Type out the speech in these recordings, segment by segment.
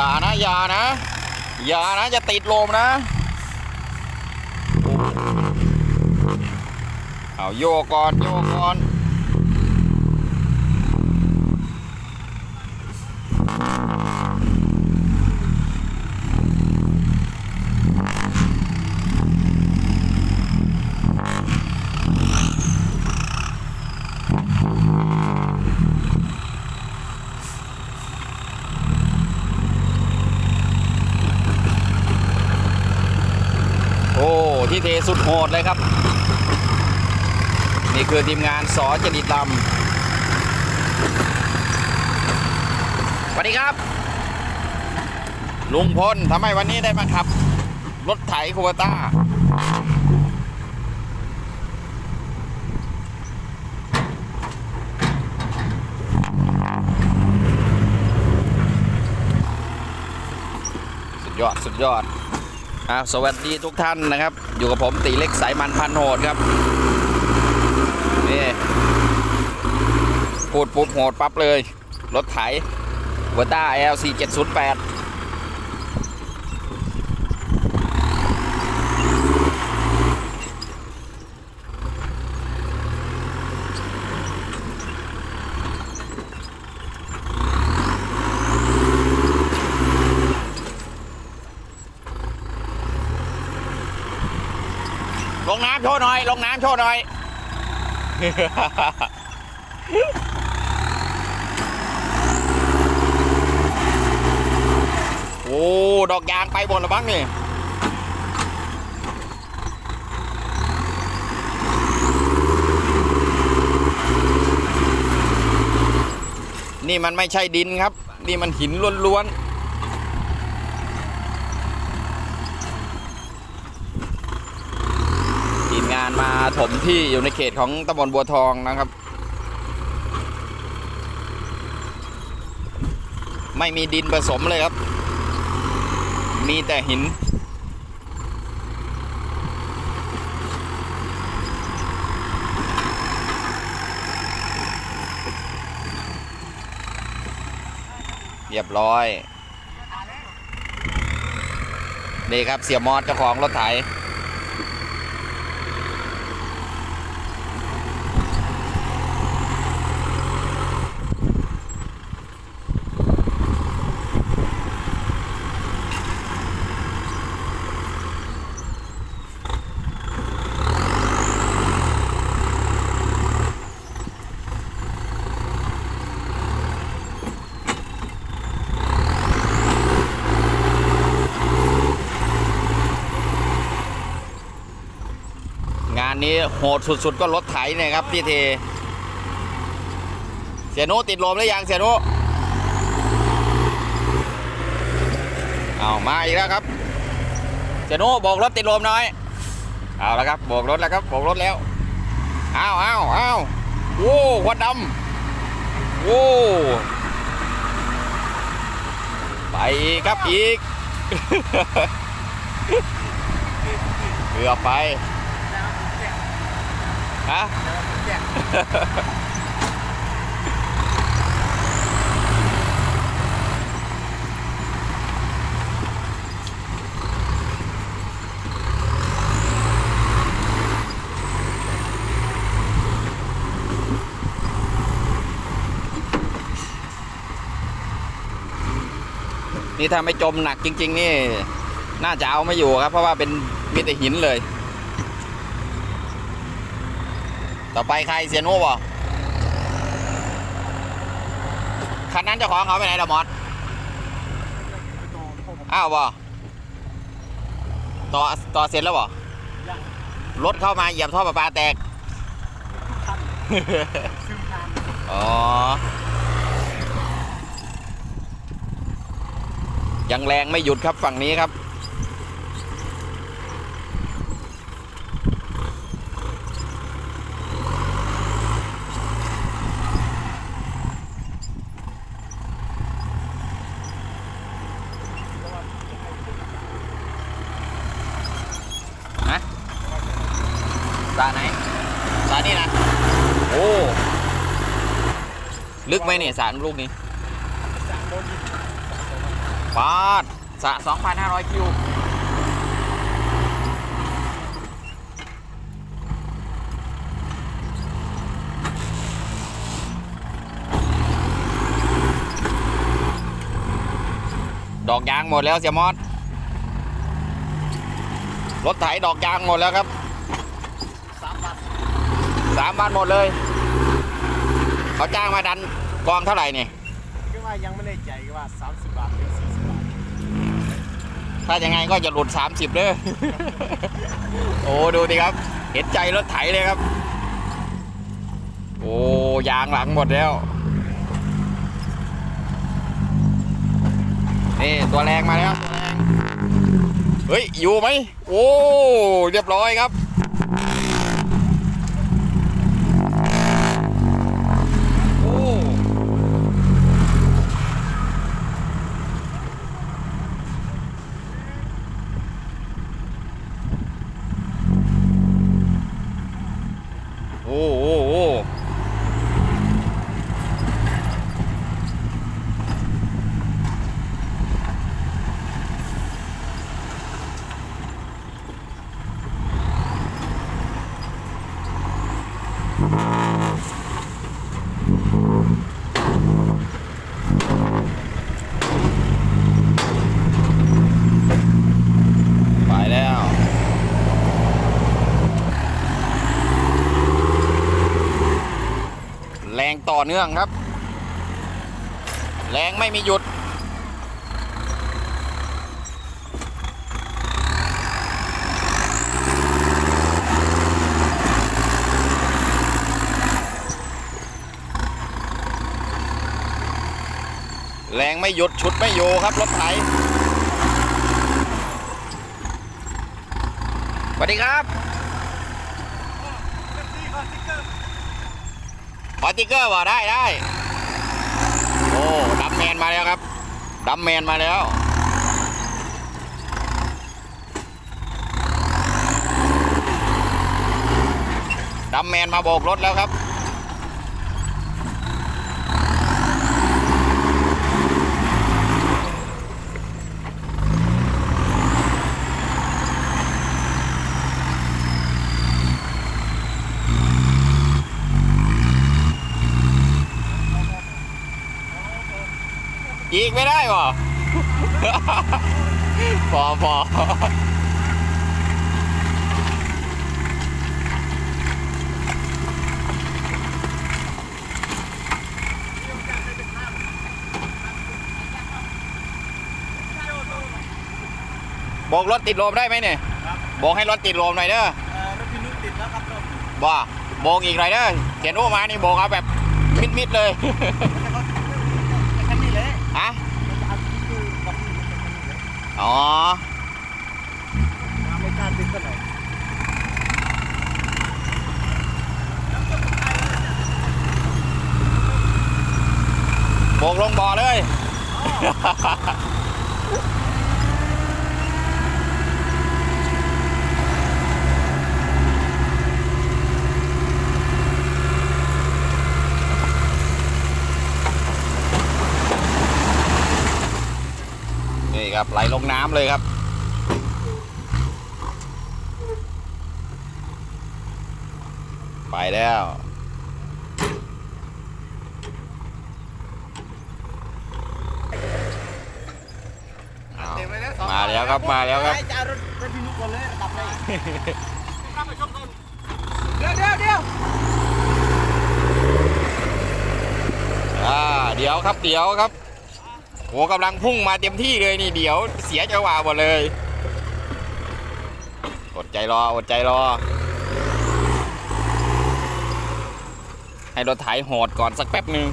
อย่านะอย่านะอย่านะจะติดลมนะ เอาโยกก่อนโยกก่อนโอ้ที่เท สุดโหดเลยครับ นี่คือทีมงานสอจดิตลำสวัสดีครับ ลุงพลทำไมวันนี้ได้มาขับ รถไถคูเบต้า สุดยอด สุดยอด สวัสดีทุกท่านนะครับ อยู่กับผมตีเล็กสายมันพันโหดครับนี่พูดปุ๊บโหดปั๊บเลย รถไถวอต้า LC 708 โชว์หน่อย ลงน้ำโชว์หน่อย โอ้ ดอกยางไปหมดแล้วบ้างนี่นี่มันไม่ใช่ดินครับ นี่มันหินล้วนๆ ทีมานมาถมที่อยู่ในเขตของตำบลบัวทองนะครับ ไม่มีดินผสมเลยครับ มีแต่หิน เรียบร้อย นี่ครับเสียมอสเจ้าของรถไถ งา นี้โหดสุดๆ ก็รถไถเนี่ยครับพี่เท เสียโนุติดลมหรือยังเสียโนุเอามาอีกแล้วครับ เสียโนุโบกรถติดลมหน่อย เอาแล้วครับโบกรถแล้วครับโบกรถแล้วอ้าวอ้าวอ้าวโว้ควันดำโว้ไปครับอีกเกือบไป ฮะนี่ถ้าไม่จมหนักจริง ๆ นี่ น่าจะเอาไม่อยู่ครับ เพราะว่าเป็นมีแต่หินเลย ต่อไปใครเซียนโน่บ่คันนั้นเจ้าของเขาไปไหนละมอสอ้าวบ่ต่อต่อเสร็จแล้วบ่รถเข้ามาเหยียบท่อประปาแตกอ๋อ ยังแรงไม่หยุดครับฝั่งนี้ครับ ฮะสระไหนสระนี่นะ โอ้ ลึ กไหมเนี่ยสารลูกนี้ปาดสะ2,500 คิว ดอกยางหมดแล้วเสียมอสรถไถดอกยางหมดแล้วครับสามบาทสามวันหมดเลย เขาจ้างมาดัน กองเท่าไหร่นี่ก็ว่ายังไม่ได้ใจก็ว่า 30 บาทหรือ40บาทถ้ายังไงก็จะหลุด 30เด้อ โอ้ดูดิครับ เห็นใจรถไถเลยครับ โอ้ยางหลังหมดแล้ว นี่ตัวแรงมาแล้วตัวแรง เฮ้ย อยู่ไหม โอ้ เรียบร้อยครับ โอ้ โอ้โอ้โอ้ไปแล้ว แรงต่ อเนื่องครับ แรงไม่มีหยุด แรงไม่หยุดชุดไม่อยู่ครับ รถไถสวัสดีครับ สติ๊กเกอร์บ่ได้ได้โอ้ดัมแมนมาแล้วครับดัมแมนมาแล้วดัมแมนมาโบกรถแล้วครับ กไม่ได้หรอพอพอโบกรถติดลมได้ไหมเนี่ยครับโบกให้รถติดลมหน่อยเด้อเอ่อรถพี่นุชติดแล้วครับรถบ่โบกอีกหน่อยเด้อเขียนโอ้มานี่โบกเอาแบบมิดๆเลย อ๋อน้ำไม่กล้าติดกันไหนโบกลงบ่อเลย นี่ ครับไหลลงน้ำเลยครับ ไปแล้วอ้าวเต็มไปแล้วสองมาแล้วครับมาแล้วครับจะเอารถรถพี่นุชก่อนเลยระดับเลยข้ามไปชมต้นเดี๋ยวเดี๋ยวเดี๋ยวอ่าเดี๋ยวครับเดี๋ยวครับ โหกำลังพุ่งมาเต็มที่เลยนี่เดี๋ยวเสียจังหวะหมดเลย อดใจรออดใจรอ ให้รถไถโหดก่อนสักแป๊บหนึ่ง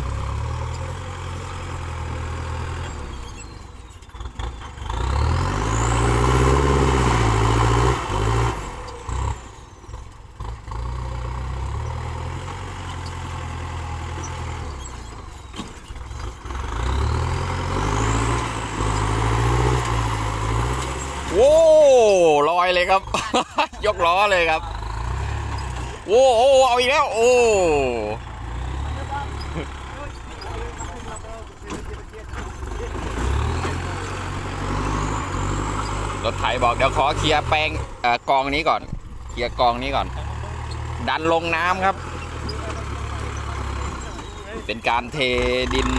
โว้ลอยเลย ครับ ยกล้อเลยครับ โอ้โอ้เอาอีกแล้ว โอ้รถไถบอกเดี๋ยวขอเคลียร์แปลงอกองนี้ก่อน เคลียร์กองนี้ก่อน ดันลงน้ำครับ เป็นการเทดิน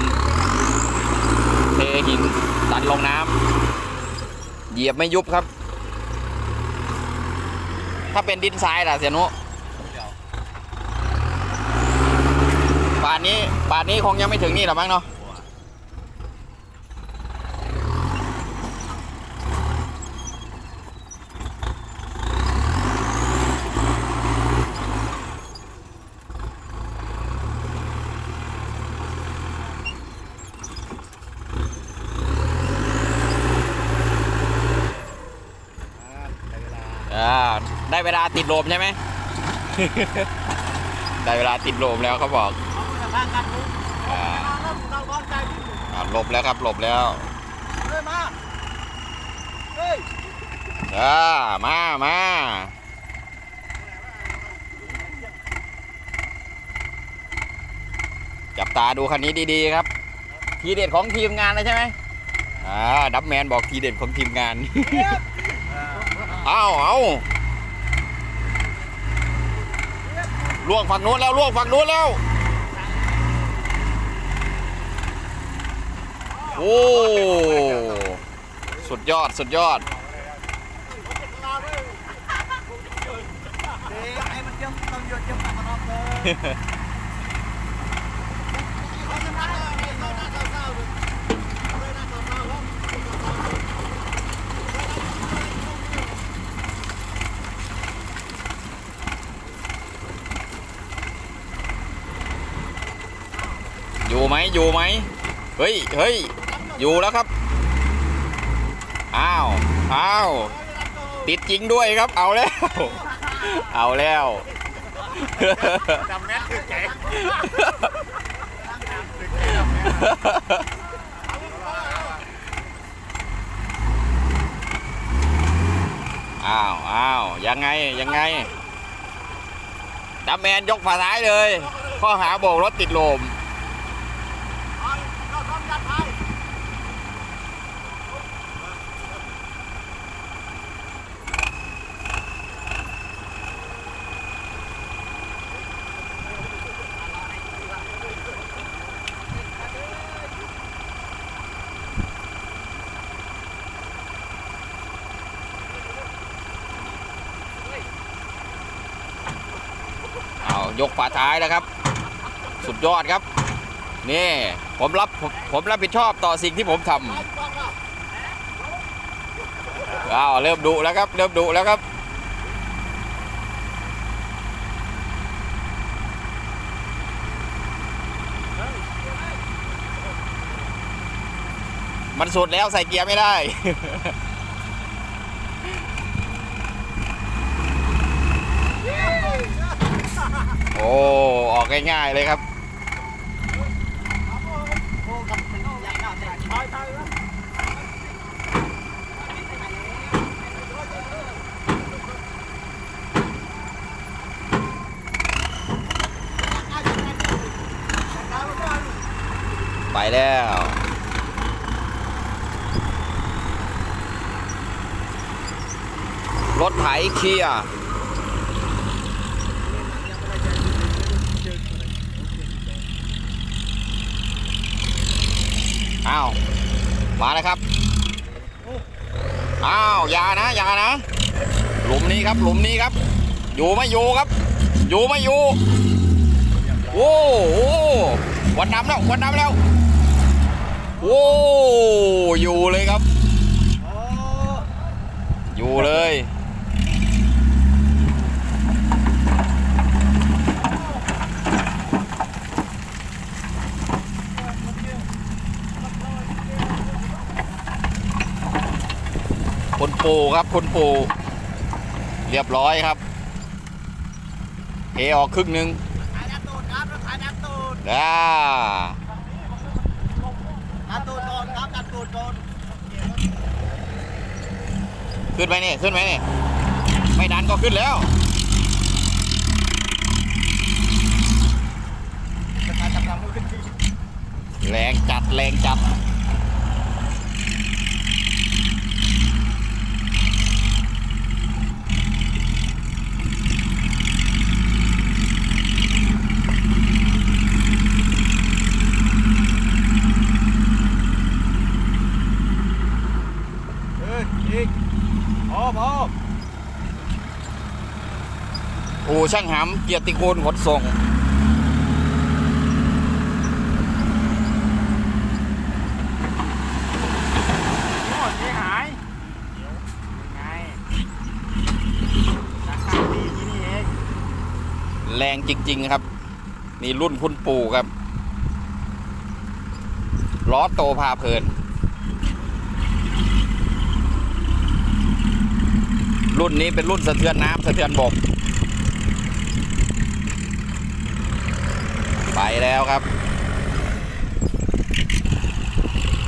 เทหินดันลงน้ำเหยียบไม่ยุบครับ ถ้าเป็นดินทรายล่ะเสียนุป่านนี้ป่านนี้คงยังไม่ถึงนี่หรอกมั้งเนาะ อ่า ได้เวลาติดลมใช่ไหม ได้เวลาติดลมแล้วเขาบอกหลบแล้วครับหลบแล้วเฮ้ยมาเฮ้ยอ่ามามาจับตาดูคันนี้ดีๆครับ ทีเด็ดของทีมงานเลยใช่ไหมอ่าดับแมนบอกทีเด็ดของทีมงาน เอาเอา ล่วงฝั่งนู้นแล้วล่วงฝั่งนู้นแล้ว โอ้ สุดยอดสุดยอดเด็กไอ้มันเจียมต้องหยุดเจียมตัดมันออกเลยเอาชนะเลยเอาหน้าเศร้าๆเลยเอาหน้าเศร้าๆครับ อยู่ ไหมอยู่ไหมเฮ้ยเฮ้ยอยู่แล้วครับ อ้าวอ้าวติดจริงด้วยครับ เอาแล้ว เอาแล้วจำแม่นคือใจอ้าวอ้าวยังไง ยังไงดับแมนยกฝาท้ายเลย ข้อหาโบกรถติดลม เราทำยัดไทย เอา ยกฝาท้ายแล้วครับ สุดยอดครับ นี่ ผมรับผมรับผิดชอบต่อสิ่งที่ผมทำอ้าวเริ่มดุแล้วครับ เริ่มดุแล้วครับมันสุดแล้วใส่เกียร์ไม่ได้ โอ้ ออกง่ายๆเลยครับได้ใช่ใช่ครับ ไปแล้วรถไถเคลียร์ อ้าว มาแล้วครับอ้าวอย่านะอย่านะ หลุมนี้ครับ หลุมนี้ครับ อยู่ไม่อยู่ครับ อยู่ไม่อยู่ โอ้โหวันดำแล้ววันดำแล้ว โอ้อยู่เลยครับ อยู่เลย ปูครับคนปูเรียบร้อยครับเทออกครึ่งหนึ่งขายน้ำตูดครับขายน้ำตูดอ่าน้ำตูดโดนครับน้ำตูดโดนขึ้นไหมนี่ขึ้นไหมนี่ไม่ดันก็ขึ้นแล้วจะขายกำลังมือขึ้นทีแรงจัดแรงจัด ช่างหำเกียรติกูลขนส่งโน่นนี่หายเดี๋ยวยังไงราคาดีที่นี่เองแรงจริง ๆ ครับ นี่รุ่นคุณปู่ครับ ล้อโตพาเพลิน รุ่นนี้เป็นรุ่นสะเทือนน้ำสะเทือนบก ไปแล้วครับ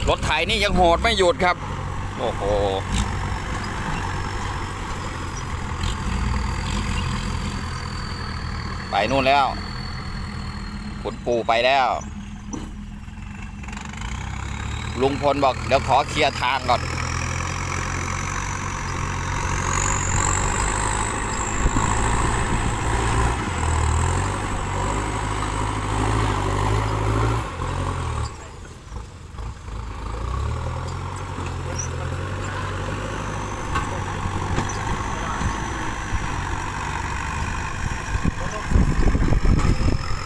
รถไถนี่ยังโหดไม่หยุดครับ โอ้โหไปนู่นแล้ว คุณปู่ไปแล้ว ลุงพลบอกเดี๋ยวขอเคลียร์ทางก่อน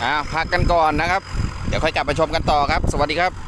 อ่า พักกันก่อนนะครับ เดี๋ยวค่อยกลับมาชมกันต่อครับ สวัสดีครับ